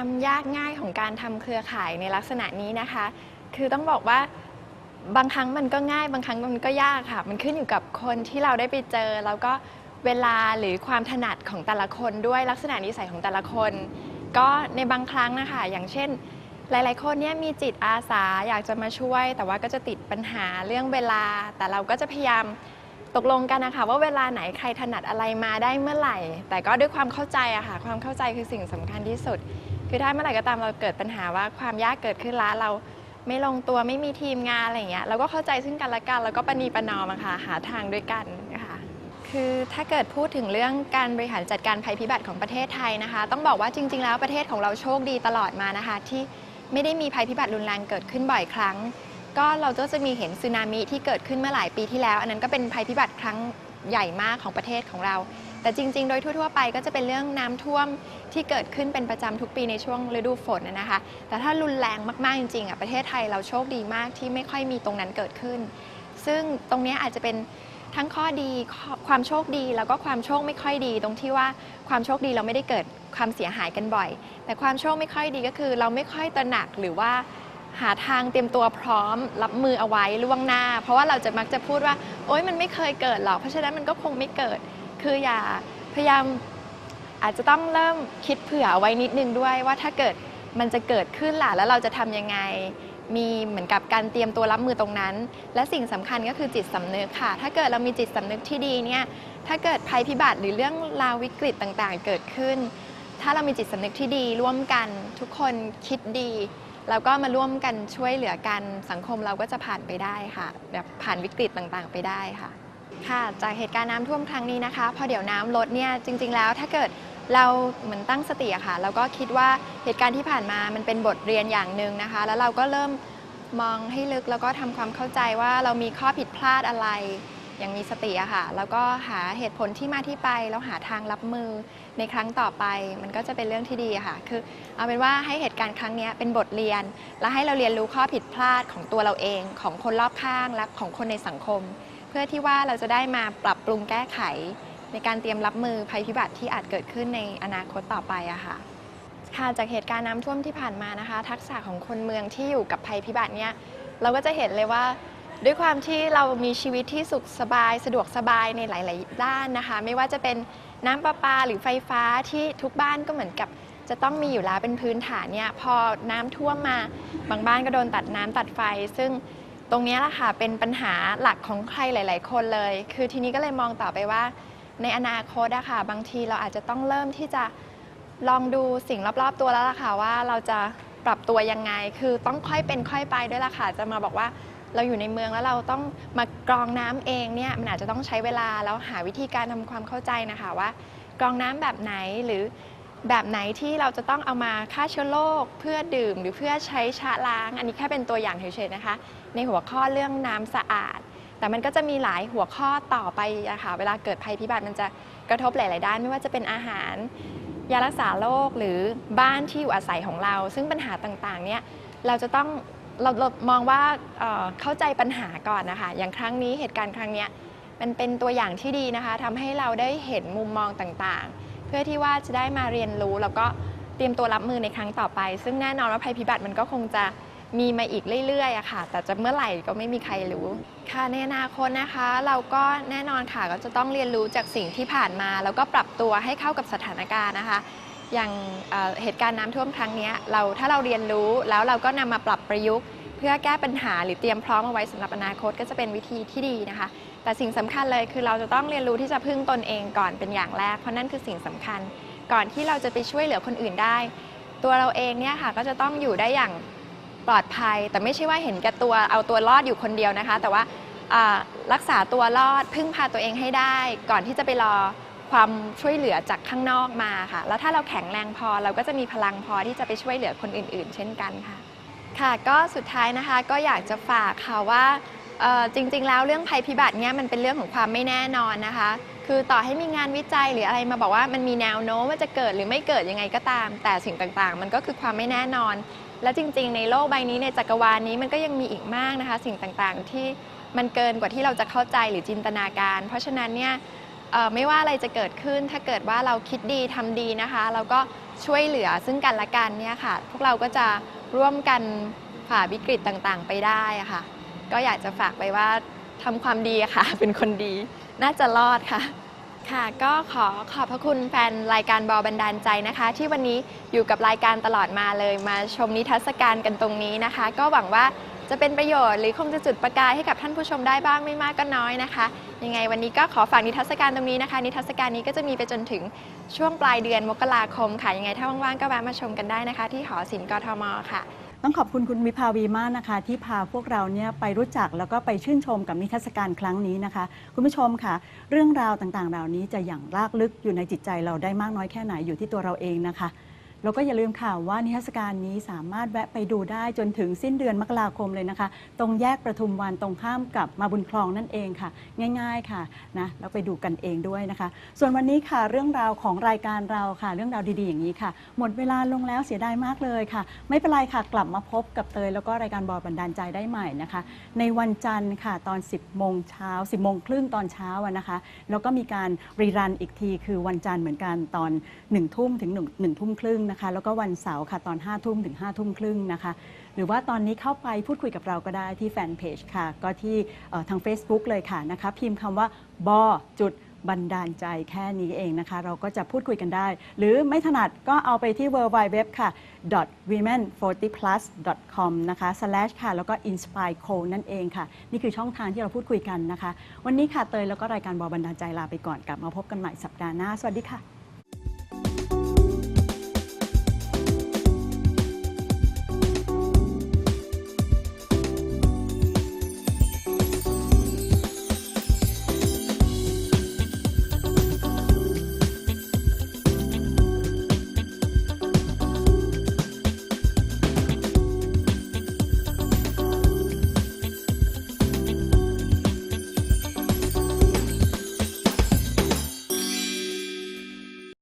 ความยากง่ายของการทำเครือข่ายในลักษณะนี้นะคะ คือต้องบอกว่าบางครั้งมันก็ง่าย บางครั้งมันก็ยากค่ะ มันขึ้นอยู่กับคนที่เราได้ไปเจอ แล้วก็เวลาหรือความถนัดของแต่ละคนด้วยลักษณะนิสัยของแต่ละคน ก็ในบางครั้งนะคะ อย่างเช่น หลาย ๆ คนเนี่ยมีจิตอาสาอยากจะมาช่วย แต่ว่าก็จะติดปัญหาเรื่องเวลา แต่เราก็จะพยายามตกลงกันนะคะว่าเวลาไหนใครถนัดอะไรมาได้เมื่อไหร่ แต่ก็ด้วยความเข้าใจอะค่ะความเข้าใจคือสิ่งสำคัญที่สุด คือถ้าเมื่อไหร่ก็ตามเราเกิดปัญหาว่าความยากเกิดขึ้นล้วเราไม่ลงตัวไม่มีทีมงานอะไรเงี้ยเราก็เข้าใจซึ่งกันและกันแล้วก็ประนีประนอมอะค่ะหาทางด้วยกันนะคะคือถ้าเกิดพูดถึงเรื่องการบริหารจัดการภัยพิบัติของประเทศไทยนะคะ ต้องบอกว่าจริง ๆ แล้วประเทศของเราโชคดีตลอดมานะคะ ที่ไม่ได้มีภัยพิบัติรุนแรงเกิดขึ้นบ่อยครั้ง ก็เราก็จะมีเห็นสึนามิที่เกิดขึ้นเมื่อหลายปีที่แล้ว อันนั้นก็เป็นภัยพิบัติครั้งใหญ่มากของประเทศของเรา แต่จริง ๆ โดยทั่ว ๆ ไปก็จะเป็นเรื่องน้ำท่วมที่เกิดขึ้นเป็นประจำทุกปีในช่วงฤดูฝนนะคะ แต่ถ้ารุนแรงมาก ๆ จริงๆอะประเทศไทยเราโชคดีมากที่ไม่ค่อยมีตรงนั้นเกิดขึ้น ซึ่งตรงนี้อาจจะเป็นทั้งข้อดีความโชคดีแล้วก็ความโชคไม่ค่อยดี ตรงที่ว่าความโชคดีเราไม่ได้เกิดความเสียหายกันบ่อย แต่ความโชคไม่ค่อยดีก็คือ เราไม่ค่อยตระหนักหรือว่าหาทางเตรียมตัวพร้อม รับมือเอาไว้ล่วงหน้า เพราะว่าเราจะมักจะพูดว่า โอ๊ยมันไม่เคยเกิดหรอกเพราะฉะนั้นมันก็คงไม่เกิด คืออย่าพยายามอาจจะต้องเริ่มคิดเผื่อไว้นิดนึงด้วยว่าถ้าเกิดมันจะเกิดขึ้นล่ะแล้วเราจะทำยังไง มีเหมือนกับการเตรียมตัวรับมือตรงนั้น และสิ่งสำคัญก็คือจิตสำนึกค่ะ ถ้าเกิดเรามีจิตสำนึกที่ดีเนี่ยถ้าเกิดภัยพิบัติหรือเรื่องราววิกฤตต่างๆ เกิดขึ้น ถ้าเรามีจิตสำนึกที่ดีร่วมกันทุกคนคิดดีแล้วก็มาร่วมกันช่วยเหลือกันสังคมเราก็จะผ่านไปได้ค่ะแบบผ่านวิกฤตต่างๆ ไปได้ค่ะ ค่ะ จากเหตุการณ์น้ำท่วมครั้งนี้นะคะ พอเดี๋ยวน้ำลดเนี่ยจริง ๆ แล้วถ้าเกิดเราเหมือนตั้งสติอะค่ะแล้วก็คิดว่าเหตุการณ์ที่ผ่านมามันเป็นบทเรียนอย่างหนึ่งนะคะ แล้วเราก็เริ่มมองให้ลึกแล้วก็ทำความเข้าใจว่าเรามีข้อผิดพลาดอะไร อย่างมีสติอะค่ะ แล้วก็หาเหตุผลที่มาที่ไป แล้วหาทางรับมือในครั้งต่อไป มันก็จะเป็นเรื่องที่ดีอะค่ะ คือเอาเป็นว่าให้เหตุการณ์ครั้งนี้เป็นบทเรียน และให้เราเรียนรู้ข้อผิดพลาดของตัวเราเองของคนรอบข้างและของคนในสังคม เพื่อที่ว่าเราจะได้มาปรับปรุงแก้ไข ในการเตรียมรับมือภัยพิบัติที่อาจเกิดขึ้นในอนาคตต่อไปอะค่ะค่ะจากเหตุการณ์น้ำท่วมที่ผ่านมานะคะ ทักษะของคนเมืองที่อยู่กับภัยพิบัติเนี่ยเราก็จะเห็นเลยว่า ด้วยความที่เรามีชีวิตที่สุขสบาย สะดวกสบายในหลาย ๆ ด้านนะคะ ไม่ว่าจะเป็นน้ำประปาหรือไฟฟ้าที่ทุกบ้านก็เหมือนกับจะต้องมีอยู่แล้วเป็นพื้นฐานเนี่ยพอน้ำท่วมมา บางบ้านก็โดนตัดน้ำตัดไฟ ซึ่ง ตรงนี้แหละค่ะเป็นปัญหาหลักของใครหลาย ๆ คนเลย คือทีนี้ก็เลยมองต่อไปว่า ในอนาคตอะค่ะบางทีเราอาจจะต้องเริ่มที่จะลองดูสิ่งรอบ ๆ ตัวแล้วล่ะค่ะว่าเราจะปรับตัวยังไง คือต้องค่อยเป็นค่อยไปด้วยล่ะค่ะ จะมาบอกว่าเราอยู่ในเมืองแล้วเราต้องมากรองน้ำเองเนี่ยมันอาจจะต้องใช้เวลาแล้วหาวิธีการทำความเข้าใจนะคะว่ากรองน้ำแบบไหนหรือ แบบไหนที่เราจะต้องเอามาฆ่าเชื้อโรคเพื่อดื่มหรือเพื่อใช้ชะล้าง อันนี้แค่เป็นตัวอย่างเฉยๆนะคะ ในหัวข้อเรื่องน้ำสะอาด แต่มันก็จะมีหลายหัวข้อต่อไปอะค่ะเวลาเกิดภัยพิบัติมันจะกระทบหลาย ๆ ด้าน ไม่ว่าจะเป็นอาหาร ยารักษาโรคหรือบ้านที่อยู่อาศัยของเรา ซึ่งปัญหาต่างๆ เนี่ยเราจะต้องเราเรามองว่าเเข้าใจปัญหาก่อนนะคะ อย่างครั้งนี้เหตุการณ์ครั้งเนี้ยมันเป็นตัวอย่างที่ดีนะคะทำให้เราได้เห็นมุมมองต่างๆ เพื่อที่ว่าจะได้มาเรียนรู้ แล้วก็เตรียมตัวรับมือในครั้งต่อไป ซึ่งแน่นอนว่าภัยพิบัติมันก็คงจะมีมาอีกเรื่อยๆอะค่ะ แต่จะเมื่อไหร่ก็ไม่มีใครรู้ ค่ะในอนาคตนะคะ เราก็แน่นอนค่ะก็จะต้องเรียนรู้จากสิ่งที่ผ่านมา แล้วก็ปรับตัวให้เข้ากับสถานการณ์นะคะ อย่างเอ่อเหตุการณ์น้ำท่วมครั้งเนี้ยเราถ้าเราเรียนรู้แล้วเราก็นำมาปรับประยุกต์ เพื่อแก้ปัญหาหรือเตรียมพร้อมเอาไว้สำหรับอนาคตก็จะเป็นวิธีที่ดีนะคะ แต่สิ่งสำคัญเลยคือเราจะต้องเรียนรู้ที่จะพึ่งตนเองก่อนเป็นอย่างแรก เพราะนั่นคือสิ่งสำคัญ ก่อนที่เราจะไปช่วยเหลือคนอื่นได้ ตัวเราเองเนี่ยค่ะก็จะต้องอยู่ได้อย่างปลอดภัย แต่ไม่ใช่ว่าเห็นแก่ตัวเอาตัวรอดอยู่คนเดียวนะคะ แต่ว่ารักษาตัวรอดพึ่งพาตัวเองให้ได้ ก่อนที่จะไปรอความช่วยเหลือจากข้างนอกมาค่ะ แล้วถ้าเราแข็งแรงพอเราก็จะมีพลังพอที่จะไปช่วยเหลือคนอื่น ๆ เช่นกันค่ะ ค่ะก็สุดท้ายนะคะก็อยากจะฝากค่ะว่า จริงๆ แล้วเรื่องภัยพิบัติเนี่ยมันเป็นเรื่องของความไม่แน่นอนนะคะ คือต่อให้มีงานวิจัยหรืออะไรมาบอกว่ามันมีแนวโน้มว่าจะเกิดหรือไม่เกิดยังไงก็ตาม แต่สิ่งต่างๆ มันก็คือความไม่แน่นอน และจริง ๆ ในโลกใบนี้ในจักรวาลนี้มันก็ยังมีอีกมากนะคะ สิ่งต่างๆ ที่มันเกินกว่าที่เราจะเข้าใจหรือจินตนาการ เพราะฉะนั้นเนี่ยไม่ว่าอะไรจะเกิดขึ้น ถ้าเกิดว่าเราคิดดีทำดีนะคะเราก็ช่วยเหลือซึ่งกันและกันเนี่ยค่ะ พวกเราก็จะร่วมกันฝ่าวิกฤตต่างๆ ไปได้ะค่ะ ก็อยากจะฝากไปว่าทำความดีค่ะ เป็นคนดี น่าจะรอดค่ะ ค่ะ ก็ขอขอบพระคุณแฟนรายการบอบันดาลใจนะคะ ที่วันนี้อยู่กับรายการตลอดมาเลยมาชมนิทรรศการกันตรงนี้นะคะ ก็หวังว่าจะเป็นประโยชน์หรือคงจะจุดประกายให้กับท่านผู้ชมได้บ้างไม่มากก็น้อยนะคะ ยังไงวันนี้ก็ขอฝากนิทรรศการตรงนี้นะคะ นิทรรศการนี้ก็จะมีไปจนถึงช่วงปลายเดือนมกราคมค่ะยังไงถ้าว่างๆก็แวะมาชมกันได้นะคะ ที่หอศิลป์กทมค่ะ ต้องขอบคุณคุณวิภาวีมากนะคะ ที่พาพวกเราเนี่ยไปรู้จักแล้วก็ไปชื่นชมกับนิทรรศการครั้งนี้นะคะ คุณผู้ชมค่ะ เรื่องราวต่างๆ เหล่านี้จะอย่างลากลึกอยู่ในจิตใจเราได้มากน้อยแค่ไหนอยู่ที่ตัวเราเองนะคะ แล้วก็อย่าลืมค่ะว่านิทรรศการนี้สามารถแวะไปดูได้จนถึงสิ้นเดือนมกราคมเลยนะคะ ตรงแยกประทุมวันตรงข้ามกับมาบุญคลองนั่นเองค่ะ ง่าย ๆค่ะนะแล้วไปดูกันเองด้วยนะคะ ส่วนวันนี้ค่ะเรื่องราวของรายการเราค่ะ เรื่องราวดีๆอย่างนี้ค่ะ หมดเวลาลงแล้วเสียดายมากเลยค่ะ ไม่เป็นไรค่ะกลับมาพบกับเตยแล้วก็รายการบอบันดาลใจได้ใหม่นะคะ ในวันจันทร์ค่ะตอน 10โมงเช้า10โมงครึ่งตอนเช้านะคะแล้วก็มีการรีรันอีกทีคือวันจันทร์เหมือนกันตอน1ทุ่มถึง1 1ทุ่มครึ่งนะคะแล้วก็วันเสาร์ค่ะตอน5ทุ่มถึง5ทุ่มครึ่งนะคะ หรือว่าตอนนี้เข้าไปพูดคุยกับเราก็ได้ที่แฟนเพจค่ะ ก็ที่ทาง Facebook เลยค่ะนะคะพิมพ์คำว่าบอจุดบันดาลใจแค่นี้เองนะคะ เราก็จะพูดคุยกันได้ หรือไม่ถนัดก็เอาไปที่ w w w ค่ะ women40plus.com นะคะ slash ค่ะ แล้วก็ inspire co นั่นเองค่ะ นี่คือช่องทางที่เราพูดคุยกันนะคะ วันนี้ค่ะเตยแล้วก็รายการบอบันดาลใจลาไปก่อนกลับมาพบกันใหม่สัปดาห์หน้า สวัสดีค่ะ